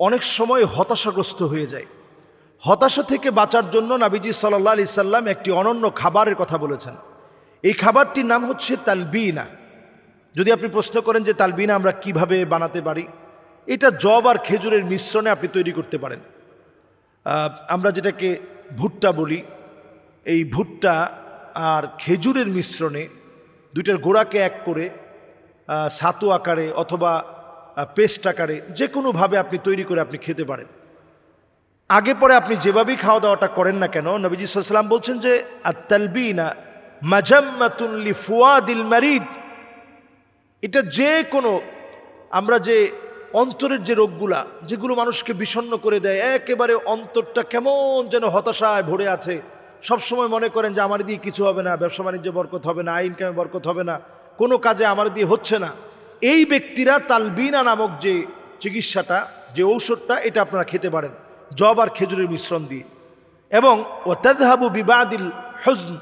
অনেক সময় হতাশাগ্রস্ত হয়ে যায়। হতাশা থেকে বাঁচার জন্য নাবিজি সাল্লাহ আলি সাল্লাম একটি অনন্য খাবারের কথা বলেছেন। এই খাবারটির নাম হচ্ছে তালবিনা। যদি আপনি প্রশ্ন করেন যে তালবিনা আমরা কীভাবে বানাতে পারি, এটা জব আর খেজুরের মিশ্রণে আপনি তৈরি করতে পারেন। আমরা যেটাকে ভুট্টা বলি, এই ভুট্টা আর খেজুরের মিশ্রণে দুইটার গোড়াকে এক করে ছাতু আকারে অথবা পেস্ট আকারে যে কোনোভাবে আপনি তৈরি করে আপনি খেতে পারেন। আগে পরে আপনি যেভাবেই খাওয়া দাওয়াটা করেন না কেন, নবীজি সাল্লাম বলছেন যে, আত্তালবিনা মাজাম্মাতুল্লি ফুয়াদিল মারিদ। এটা যে কোনো আমরা যে অন্তরের যে রোগগুলা, যেগুলো মানুষকে বিষণ্ণ করে দেয়, একেবারে অন্তরটা কেমন যেন হতাশায় ভরে আছে। সবসময় মনে করেন যে, আমার দিয়ে কিছু হবে না, ব্যবসা বাণিজ্য বরকত হবে না, আইন কামে বরকত হবে না, কোনো কাজে আমার দিয়ে হচ্ছে না। এই ব্যক্তিরা তালবিনা নামক যে চিকিৎসাটা, যে ঔষধটা, এটা আপনারা খেতে পারেন। জব আর খেজুরের মিশ্রণ দিয়ে। এবং ও তাদহাবু বিবাদিল হজন,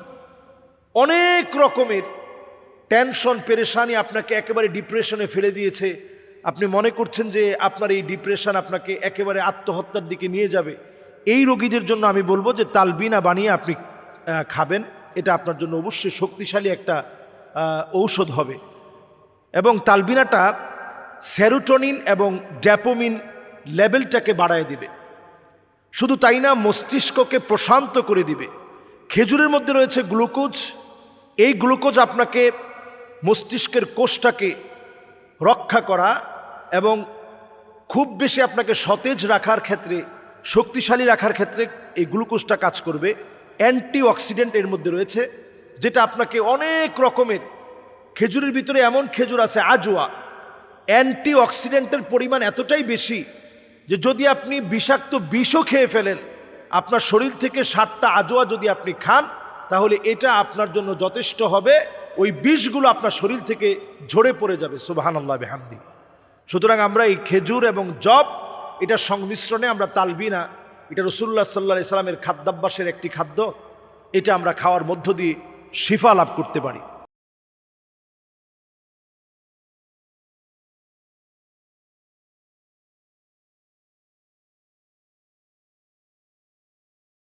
অনেক রকমের টেনশন, পেরেশানি আপনাকে একেবারে ডিপ্রেশনে ফেলে দিয়েছে। আপনি মনে করছেন যে আপনার এই ডিপ্রেশন আপনাকে একেবারে আত্মহত্যার দিকে নিয়ে যাবে। এই রোগীদের জন্য আমি বলব যে তালবিনা বানিয়ে আপনি খাবেন। এটা আপনার জন্য অবশ্যই শক্তিশালী একটা ঔষধ হবে। এবং তালবিনাটা সেরোটোনিন এবং ড্যাপোমিন লেভেলটাকে বাড়ায় দিবে। শুধু তাই না, মস্তিষ্ককে প্রশান্ত করে দিবে। খেজুরের মধ্যে রয়েছে গ্লুকোজ। এই গ্লুকোজ আপনাকে মস্তিষ্কের কোষটাকে রক্ষা করা এবং খুব বেশি আপনাকে সতেজ রাখার ক্ষেত্রে, শক্তিশালী রাখার ক্ষেত্রে এই গ্লুকোজটা কাজ করবে। অ্যান্টি অক্সিডেন্ট এর মধ্যে রয়েছে, যেটা আপনাকে অনেক রকমের খেজুরের ভিতরে এমন খেজুর আছে, আজোয়া। অ্যান্টি অক্সিডেন্টের পরিমাণ এতটাই বেশি যে যদি আপনি বিষাক্ত বিষও খেয়ে ফেলেন, আপনার শরীর থেকে সাতটা আজোয়া যদি আপনি খান, তাহলে এটা আপনার জন্য যথেষ্ট হবে, ওই বিষগুলো আপনার শরীর থেকে ঝরে পড়ে যাবে সুবাহান আল্লাহ বেহামদি। সুতরাং আমরা এই খেজুর এবং জব এটার সংমিশ্রণে আমরা তালবিনা, এটা রসুল্লাহ সাল্লাহ ইসলামের খাদ্যাভ্যাসের একটি খাদ্য, এটা আমরা খাওয়ার মধ্য দিয়ে শিফা লাভ করতে পারি।